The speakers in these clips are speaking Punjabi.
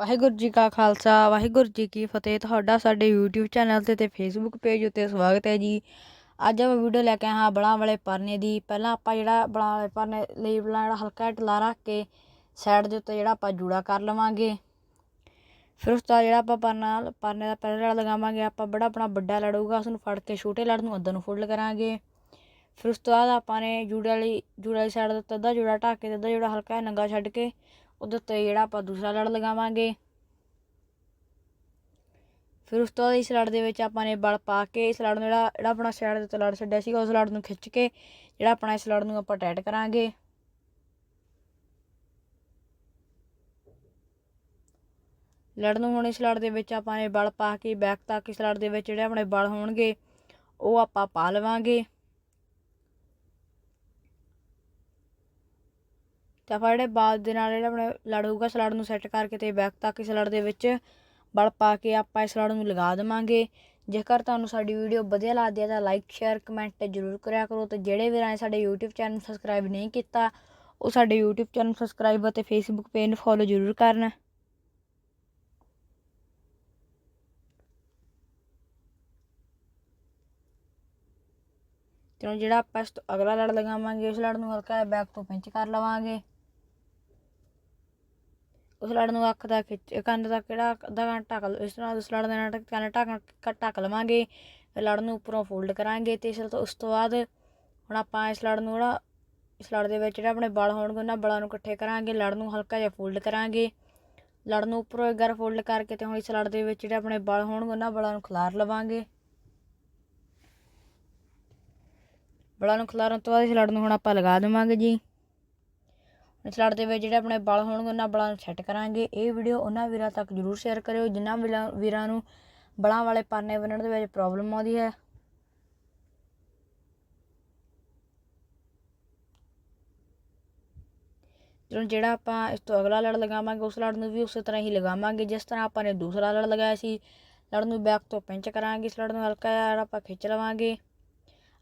ਵਾਹਿਗੁਰੂ ਜੀ ਕਾ ਖਾਲਸਾ, ਵਾਹਿਗੁਰੂ ਜੀ ਕੀ ਫਤਿਹ। ਤੁਹਾਡਾ ਸਾਡੇ YouTube ਚੈਨਲ ਤੇ ਤੇ Facebook ਪੇਜ ਉੱਤੇ ਸਵਾਗਤ ਹੈ ਜੀ। ਅੱਜ ਆਪਾਂ ਵੀਡੀਓ ਲੈ ਕੇ ਆਏ ਹਾਂ ਬਲਾਂ ਵਾਲੇ ਪਰਨੇ ਦੀ। ਪਹਿਲਾਂ ਆਪਾਂ ਜਿਹੜਾ ਬਲਾਂ ਵਾਲੇ ਪਰਨੇ ਲਈ ਬਲਾਂ ਜਿਹੜਾ ਹਲਕਾ ਢਿੱਲਾ ਰੱਖ ਕੇ ਸਾਈਡ ਦੇ ਉੱਤੇ ਜਿਹੜਾ ਆਪਾਂ ਜੂੜਾ ਕਰ ਲਵਾਂਗੇ। ਫਿਰ ਉਸ ਤੋਂ ਜਿਹੜਾ ਆਪਾਂ ਪਰਨਾ, ਪਰਨੇ ਦਾ ਪਹਿਲਾ ਲੜ ਲਗਾਵਾਂਗੇ, ਆਪਾਂ ਬੜਾ ਆਪਣਾ ਵੱਡਾ ਲੜੂਗਾ ਉਸ ਨੂੰ ਫੜ ਕੇ ਛੋਟੇ ਲੜ ਨੂੰ ਅੱਧਾ ਨੂੰ ਫੋਲਡ ਕਰਾਂਗੇ। ਫਿਰ ਉਸ ਤੋਂ ਬਾਅਦ ਆਪਾਂ ਨੇ ਜੂੜੇ ਵਾਲੀ ਜੂੜੇ ਵਾਲੀ ਸਾਈਡ ਦੇ ਅੱਧਾ ਜੂੜਾ ਢੱਕ ਕੇ ਅੱਧਾ ਜੂੜਾ ਹਲਕਾ ਨੰਗਾ ਛੱਡ ਕੇ ਉਹਦੇ ਉੱਤੇ ਜਿਹੜਾ ਆਪਾਂ ਦੂਸਰਾ ਲੜ ਲਗਾਵਾਂਗੇ। ਫਿਰ ਉਸ ਤੋਂ ਬਾਅਦ ਇਸ ਲੜ ਦੇ ਵਿੱਚ ਆਪਾਂ ਨੇ ਬਲ ਪਾ ਕੇ ਇਸ ਲੜ ਨੂੰ ਜਿਹੜਾ ਜਿਹੜਾ ਆਪਣਾ ਸਾਈਡ ਦੇ ਉੱਤੇ ਲੜ ਛੱਡਿਆ ਸੀਗਾ, ਉਸ ਲੜ ਨੂੰ ਖਿੱਚ ਕੇ ਜਿਹੜਾ ਆਪਣਾ ਇਸ ਲੜ ਨੂੰ ਆਪਾਂ ਟਾਈਟ ਕਰਾਂਗੇ। ਲੜ ਨੂੰ ਹੁਣ ਇਸ ਲੜ ਦੇ ਵਿੱਚ ਆਪਾਂ ਨੇ ਬਲ ਪਾ ਕੇ ਬੈਕ ਤੱਕ ਇਸ ਲੜ ਦੇ ਵਿੱਚ ਜਿਹੜੇ ਆਪਣੇ ਬਲ ਹੋਣਗੇ, ਉਹ ਆਪਾਂ ਪਾ ਲਵਾਂਗੇ। ਤੇ ਆਪਾਂ ਜਿਹੜੇ ਬਾਅਦ ਦੇ ਨਾਲ ਜਿਹੜਾ ਆਪਣੇ ਲੜ ਹੋਊਗਾ, ਇਸ ਨੂੰ ਸੈੱਟ ਕਰਕੇ ਤੇ ਬੈਕ ਤੱਕ ਇਸ ਲੜ ਦੇ ਵਿੱਚ ਬਲ ਪਾ ਕੇ ਆਪਾਂ ਇਸ ਲੜ ਨੂੰ ਲਗਾ ਦੇਵਾਂਗੇ। ਜੇਕਰ ਤੁਹਾਨੂੰ ਸਾਡੀ ਵੀਡੀਓ ਵਧੀਆ ਲੱਗਦੀ ਹੈ ਤਾਂ ਲਾਈਕ ਸ਼ੇਅਰ ਕਮੈਂਟ ਜ਼ਰੂਰ ਕਰਿਆ ਕਰੋ ਤੇ ਜਿਹੜੇ ਵੀਰਾਂ ਨੇ ਸਾਡੇ YouTube ਚੈਨਲ ਨੂੰ ਸਬਸਕ੍ਰਾਈਬ ਨਹੀਂ ਕੀਤਾ, ਉਹ ਸਾਡੇ YouTube ਚੈਨਲ ਸਬਸਕ੍ਰਾਈਬ ਅਤੇ Facebook ਪੇਜ ਨੂੰ ਫੋਲੋ ਜ਼ਰੂਰ ਕਰਨ। ਤੇ ਹੁਣ ਜਿਹੜਾ ਆਪਾਂ ਇਸ ਤੋਂ ਅਗਲਾ ਲੜ ਲਗਾਵਾਂਗੇ, ਉਸ ਲੜ ਨੂੰ ਹਲਕਾ ਜਿਹਾ ਬੈਕ ਤੋਂ ਪਿੰਚ ਕਰ ਲਵਾਂਗੇ। ਉਸ ਲੜ ਨੂੰ ਅੱਖ ਦਾ ਖਿੱਚ ਕੰਨ ਦਾ ਕਿਹੜਾ ਅੱਧਾ ਘੰਟਾ ਢੱਕ ਲਓ ਇਸ ਤਰ੍ਹਾਂ ਉਸ ਲੜ ਦੇ ਨਾਲ ਕੰਨ ਢੱਕ ਢੱਕ ਲਵਾਂਗੇ, ਫਿਰ ਲੜ ਨੂੰ ਉੱਪਰੋਂ ਫੋਲਡ ਕਰਾਂਗੇ ਤੇ ਇਸ ਤੋਂ, ਉਸ ਤੋਂ ਬਾਅਦ ਹੁਣ ਆਪਾਂ ਇਸ ਲੜ ਨੂੰ ਜਿਹੜਾ, ਇਸ ਲੜ ਦੇ ਵਿੱਚ ਜਿਹੜਾ ਆਪਣੇ ਬਲ ਹੋਣਗੇ, ਉਹਨਾਂ ਬਲਾਂ ਨੂੰ ਇਕੱਠੇ ਕਰਾਂਗੇ, ਲੜ ਨੂੰ ਹਲਕਾ ਜਿਹਾ ਫੋਲਡ ਕਰਾਂਗੇ। ਲੜ ਨੂੰ ਉੱਪਰੋਂ ਇੱਕ ਵਾਰ ਫੋਲਡ ਕਰਕੇ ਤੇ ਹੁਣ ਇਸ ਲੜ ਦੇ ਵਿੱਚ ਜਿਹੜੇ ਆਪਣੇ ਬਲ ਹੋਣਗੇ, ਉਹਨਾਂ ਬਲਾਂ ਨੂੰ ਖਿਲਾਰ ਲਵਾਂਗੇ। ਬਲਾਂ ਨੂੰ ਖਿਲਾਰਨ ਤੋਂ ਬਾਅਦ ਇਸ ਲੜ ਨੂੰ ਹੁਣ ਆਪਾਂ ਲਗਾ ਦੇਵਾਂਗੇ ਜੀ। ਇਸ ਦੇ ਵਿੱਚ ਜਿਹੜੇ ਆਪਣੇ ਬਲ ਹੋਣਗੇ, ਉਹਨਾਂ ਬਲਾਂ ਨੂੰ ਸੈੱਟ ਕਰਾਂਗੇ। ਇਹ ਵੀਡੀਓ ਉਹਨਾਂ ਵੀਰਾਂ ਤੱਕ ਜਰੂਰ ਸ਼ੇਅਰ ਕਰਿਓ, ਜਿਨ੍ਹਾਂ ਵੀਰਾਂ ਨੂੰ ਬਲਾਂ ਵਾਲੇ ਪਰਨੇ ਬੰਨਣ ਦੇ ਵਿੱਚ ਪ੍ਰੋਬਲਮ ਆਉਂਦੀ ਹੈ। ਜਿਹੜਾ ਆਪਾਂ ਇਸ ਤੋਂ ਅਗਲਾ ਲੜ ਲਗਾਵਾਂਗੇ, ਉਸ ਲੜ ਨੂੰ ਵੀ ਉਸੇ ਤਰ੍ਹਾਂ ਹੀ ਲਗਾਵਾਂਗੇ, ਜਿਸ ਤਰ੍ਹਾਂ ਆਪਾਂ ਨੇ ਦੂਸਰਾ ਲੜ ਲਗਾਇਆ ਸੀ, ਲੜ ਨੂੰ ਬੈਕ ਤੋਂ ਪਿੰਚ ਕਰਾਂਗੇ, ਇਸ ਲੜ ਨੂੰ ਹਲਕਾ ਜਿਹਾ ਆਪਾਂ ਖਿੱਚ ਲਵਾਂਗੇ।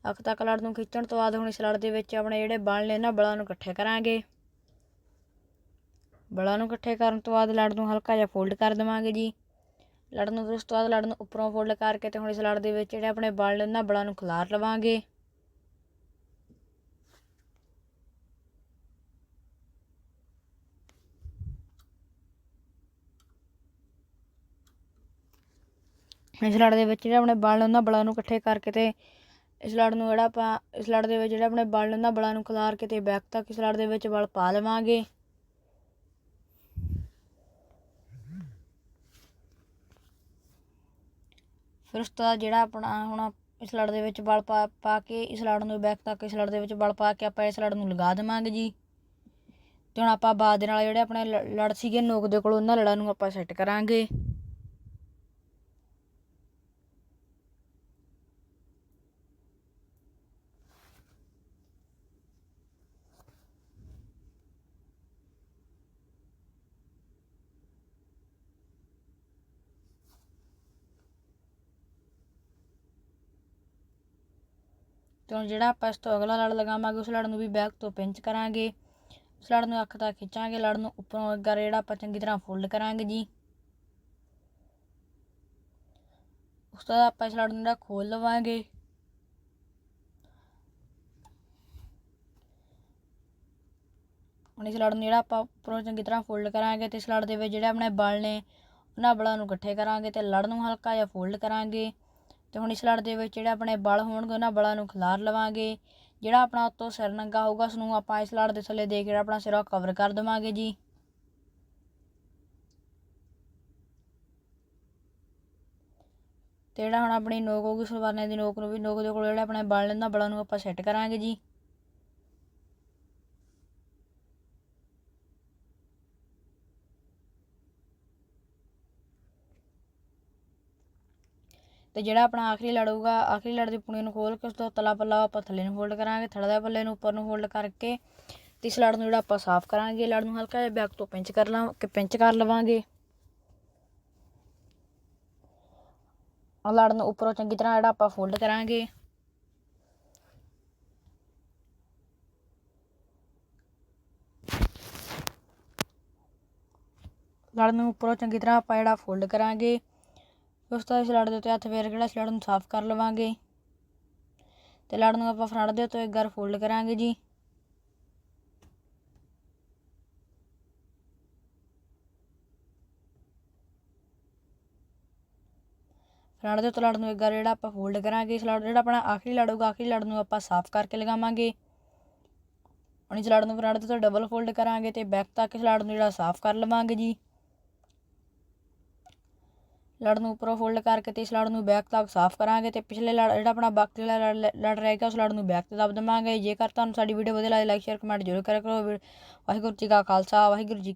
ਅੱਖ ਤੱਕ ਲੜ ਨੂੰ ਖਿੱਚਣ ਤੋਂ ਬਾਅਦ ਹੁਣ ਇਸ ਲੜ ਦੇ ਵਿੱਚ ਆਪਣੇ ਜਿਹੜੇ ਬਲ ਨੇ ਨਾ ਬਲਾਂ ਨੂੰ ਇਕੱਠੇ ਕਰਾਂਗੇ। ਬਲਾਂ ਨੂੰ ਇਕੱਠੇ ਕਰਨ ਤੋਂ ਬਾਅਦ ਲੜ ਨੂੰ ਹਲਕਾ ਜਿਹਾ ਫੋਲਡ ਕਰ ਦੇਵਾਂਗੇ ਜੀ। ਲੜ ਨੂੰ ਉਸ ਤੋਂ ਬਾਅਦ ਲੜ ਨੂੰ ਉੱਪਰੋਂ ਫੋਲਡ ਕਰਕੇ ਤੇ ਹੁਣ ਇਸ ਲੜ ਦੇ ਵਿੱਚ ਜਿਹੜੇ ਆਪਣੇ ਬਲ ਨੇ ਨਾ ਬਲਾਂ ਨੂੰ ਖਿਲਾਰ ਲਵਾਂਗੇ। ਇਸ ਲੜ ਦੇ ਵਿੱਚ ਜਿਹੜੇ ਆਪਣੇ ਬਲ ਨੇ ਉਹਨਾਂ ਬਲਾਂ ਨੂੰ ਇਕੱਠੇ ਕਰਕੇ ਤੇ ਇਸ ਲੜ ਨੂੰ ਜਿਹੜਾ ਆਪਾਂ ਇਸ ਲੜ ਦੇ ਵਿੱਚ ਜਿਹੜੇ ਆਪਣੇ ਬਲ ਨੇ ਉਹਨਾਂ ਬਲਾਂ ਨੂੰ ਖਿਲਾਰ ਕੇ ਤੇ ਬੈਕ ਤੱਕ ਇਸ ਲੜ ਦੇ ਵਿੱਚ ਬਲ ਪਾ ਲਵਾਂਗੇ। ਫਿਰ ਉਸ ਤੋਂ ਬਾਅਦ ਜਿਹੜਾ ਆਪਣਾ ਹੁਣ ਇਸ ਲੜ ਦੇ ਵਿੱਚ ਬਲ ਪਾ ਪਾ ਕੇ ਇਸ ਲੜ ਨੂੰ ਬੈਕ ਤੱਕ ਇਸ ਲੜ ਦੇ ਵਿੱਚ ਬਲ ਪਾ ਕੇ ਆਪਾਂ ਇਸ ਲੜ ਨੂੰ ਲਗਾ ਦੇਵਾਂਗੇ ਜੀ। ਤੇ ਹੁਣ ਆਪਾਂ ਬਾਅਦ ਦੇ ਨਾਲ ਜਿਹੜੇ ਆਪਣੇ ਲੜ ਸੀਗੇ ਨੋਕ ਦੇ ਕੋਲ ਉਹਨਾਂ ਲੜਾਂ ਨੂੰ ਆਪਾਂ ਸੈੱਟ ਕਰਾਂਗੇ। ਤੇ ਹੁਣ ਜਿਹੜਾ ਆਪਾਂ ਇਸ ਤੋਂ ਅਗਲਾ ਲੜ ਲਗਾਵਾਂਗੇ, ਉਸ ਲੜ ਨੂੰ ਵੀ ਬੈਕ ਤੋਂ ਪਿੰਚ ਕਰਾਂਗੇ। ਉਸ ਲੜ ਨੂੰ ਅੱਖ ਤੱਕ ਖਿੱਚਾਂਗੇ, ਲੜ ਨੂੰ ਉੱਪਰੋਂ ਇੱਕ ਜਿਹੜਾ ਆਪਾਂ ਚੰਗੀ ਤਰ੍ਹਾਂ ਫੋਲਡ ਕਰਾਂਗੇ ਜੀ। ਉਸ ਤੋਂ ਆਪਾਂ ਇਸ ਲੜ ਨੂੰ ਜਿਹੜਾ ਖੋਲ ਲਵਾਂਗੇ। ਹੁਣ ਇਸ ਲੜ ਨੂੰ ਜਿਹੜਾ ਆਪਾਂ ਉੱਪਰੋਂ ਚੰਗੀ ਤਰ੍ਹਾਂ ਫੋਲਡ ਕਰਾਂਗੇ ਤੇ ਇਸ ਲੜ ਦੇ ਵਿੱਚ ਜਿਹੜੇ ਆਪਣੇ ਬਲ ਨੇ, ਉਹਨਾਂ ਬਲਾਂ ਨੂੰ ਇਕੱਠੇ ਕਰਾਂਗੇ ਤੇ ਲੜ ਨੂੰ ਹਲਕਾ ਜਿਹਾ ਫੋਲਡ ਕਰਾਂਗੇ। ਤੇ ਹੁਣ ਇਸ ਲੜ ਦੇ ਵਿੱਚ ਜਿਹੜੇ ਆਪਣੇ ਬਲ ਹੋਣਗੇ, ਉਹਨਾਂ ਬਲਾਂ ਨੂੰ ਖਿਲਾਰ ਲਵਾਂਗੇ। ਜਿਹੜਾ ਆਪਣਾ ਉੱਤੋਂ ਸਿਰ ਨੰਗਾ ਹੋਊਗਾ ਉਸ ਨੂੰ ਆਪਾਂ ਇਸ ਲੜ ਦੇ ਥੱਲੇ ਦੇ ਕੇ ਆਪਣਾ ਸਿਰ ਕਵਰ ਕਰ ਦੇਵਾਂਗੇ ਜੀ। ਤੇ ਜਿਹੜਾ ਹੁਣ ਆਪਣੀ ਨੋਕ ਹੋਊਗੀ ਸਲਵਾਨੇ ਦੀ ਨੋਕ ਨੂੰ ਵੀ, ਨੋਕ ਦੇ ਕੋਲ ਜਿਹੜੇ ਆਪਣੇ ਬਲ ਨੇ, ਉਹਨਾਂ ਬਲਾਂ ਨੂੰ ਆਪਾਂ ਸੈੱਟ ਕਰਾਂਗੇ ਜੀ। ਤੇ ਜਿਹੜਾ ਆਪਣਾ ਆਖਰੀ ਲੜੂਗਾ, ਆਖਰੀ ਲੜ ਦੀ ਪੁਣੀ ਨੂੰ ਖੋਲ ਕੇ ਉਸ ਤੋਂ ਤਲਾ ਪੱਲਾ ਆਪਾਂ ਥੱਲੇ ਨੂੰ ਫੋਲਡ ਕਰਾਂਗੇ ਥੜਾ ਦੇ ਪੱਲੇ ਨੂੰ ਉੱਪਰ ਨੂੰ ਫੋਲਡ ਕਰਕੇ ਤੇ ਇਸ ਲੜ ਨੂੰ ਜਿਹੜਾ ਆਪਾਂ ਸਾਫ਼ ਕਰਾਂਗੇ ਲੜ ਨੂੰ ਹਲਕਾ ਜਿਹਾ ਬੈਕ ਤੋਂ ਪਿੰਚ ਕਰ ਲਾਂ, ਕਿ ਪਿੰਚ ਕਰ ਲਵਾਂਗੇ। ਆ ਲੜ ਨੂੰ ਉੱਪਰੋਂ ਚੰਗੀ ਤਰ੍ਹਾਂ ਜਿਹੜਾ ਆਪਾਂ ਫੋਲਡ ਕਰਾਂਗੇ। ਲੜ ਨੂੰ ਉੱਪਰੋਂ ਚੰਗੀ ਤਰ੍ਹਾਂ ਆਪਾਂ ਜਿਹੜਾ ਫੋਲਡ ਕਰਾਂਗੇ। ਉਸ ਤੋਂ ਬਾਅਦ ਦੇ ਉੱਤੇ ਹੱਥ ਫੇਰ ਕੇ ਜਿਹੜਾ ਇਸ ਨੂੰ ਸਾਫ਼ ਕਰ ਲਵਾਂਗੇ। ਤੇ ਲੜ ਨੂੰ ਆਪਾਂ ਫਰੰਟ ਦੇ ਉੱਤੇ ਇੱਕ ਵਾਰ ਫੋਲਡ ਕਰਾਂਗੇ ਜੀ। ਫਰੰਟ ਦੇ ਉੱਤੇ ਲੜ ਨੂੰ ਇੱਕ ਵਾਰ ਜਿਹੜਾ ਆਪਾਂ ਫੋਲਡ ਕਰਾਂਗੇ। ਇਸ ਲੜ ਜਿਹੜਾ ਆਪਣਾ ਆਖਰੀ ਲੜ ਹੋਊਗਾ, ਆਖਰੀ ਲੜ ਨੂੰ ਆਪਾਂ ਸਾਫ਼ ਕਰਕੇ ਲਗਾਵਾਂਗੇ। ਹੁਣ ਇਸ ਲੜ ਨੂੰ ਫਰੰਟ ਦੇ ਉੱਤੇ ਡਬਲ ਫੋਲਡ ਕਰਾਂਗੇ ਤੇ ਬੈਕ ਤੱਕ ਇਸ ਲੜ ਨੂੰ ਜਿਹੜਾ ਸਾਫ਼ ਕਰ ਲਵਾਂਗੇ ਜੀ। ਲੜ ਨੂੰ ਉੱਪਰੋਂ ਫੋਲਡ ਕਰਕੇ ਤੇ ਇਸ ਲੜ ਨੂੰ ਬੈਕ ਤੱਕ ਸਾਫ਼ ਕਰਾਂਗੇ ਤੇ ਪਿਛਲੇ ਲੜ, ਜਿਹੜਾ ਆਪਣਾ ਬਾਕੀ ਵਾਲਾ ਲੜ ਲੜ ਰਹਿ ਉਸ ਲੜ ਨੂੰ ਬੈਕ ਤੇ ਦਬ ਦਵਾਂਗੇ। ਜੇਕਰ ਤੁਹਾਨੂੰ ਸਾਡੀ ਵੀਡੀਓ ਵਧੀਆ ਲੱਗੇ ਲਾਈਕ ਸ਼ੇਅਰ ਕਮੈਂਟ ਜ਼ਰੂਰ ਕਰਿਆ ਕਰੋ। ਵਾਹਿਗੁਰੂ ਜੀ ਕਾ ਖਾਲਸਾ, ਵਾਹਿਗੁਰੂ ਜੀ